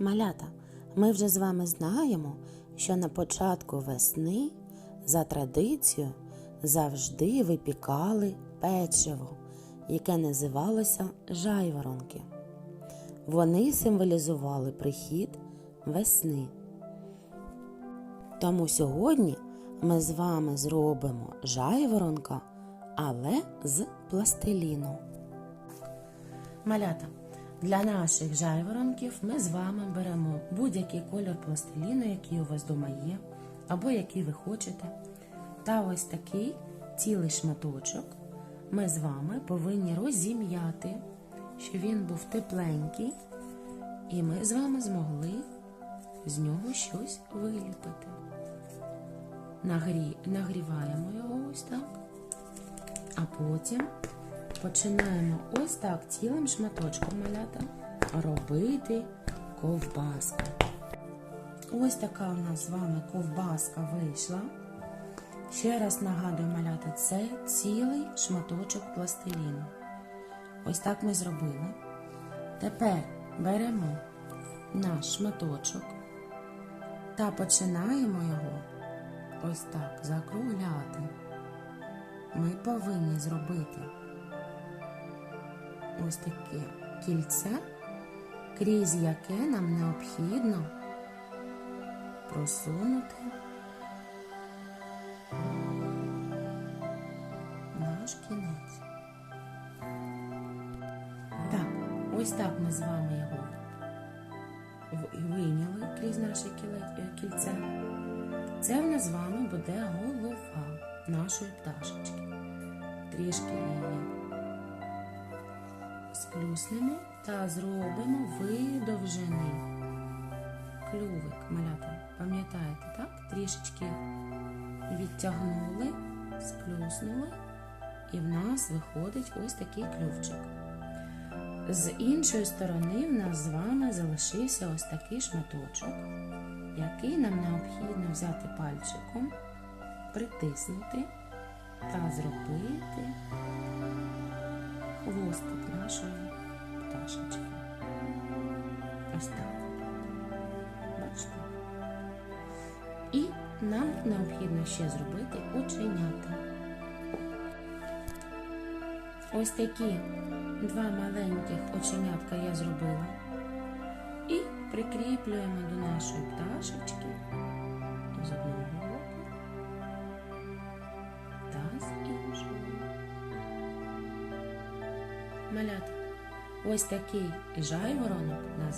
Малята, ми вже з вами знаємо, що на початку весни за традицією завжди випікали печиво, яке називалося жайворонки. Вони символізували прихід весни. Тому сьогодні ми з вами зробимо жайворонка, але з пластиліну. Малята, для наших жайворонків ми з вами беремо будь-який кольор пластиліну, який у вас вдома є, або який ви хочете. Та ось такий цілий шматочок ми з вами повинні розім'яти, щоб він був тепленький, і ми з вами змогли з нього щось виліпити. Нагрі... Нагріваємо його ось так, а потім починаємо ось так цілим шматочком малята робити ковбаску. Ось така у нас з вами ковбаска вийшла. Ще раз нагадую малята, це цілий шматочок пластиліну. Ось так ми зробили. Тепер беремо наш шматочок та починаємо його ось так закругляти. Ми повинні зробити ось таке кільце, крізь яке нам необхідно просунути наш кінець. Так, ось так ми з вами його в- вийняли крізь наше е, кільце. Це в нас з вами буде голова нашої пташечки. Трішки її сплюснемо та зробимо видовжений клювик малята. Пам'ятаєте, так? Трішечки відтягнули, сплюснули, і в нас виходить ось такий клювчик. З іншої сторони в нас з вами залишився ось такий шматочок, який нам необхідно взяти пальчиком, притиснути та зробити хвостик нашої пташечки. Ось так. Бачите? І нам необхідно ще зробити оченята. Ось такі два маленьких оченятка я зробила. І прикріплюємо до нашої пташечки Малята, ось такий жайворонок нас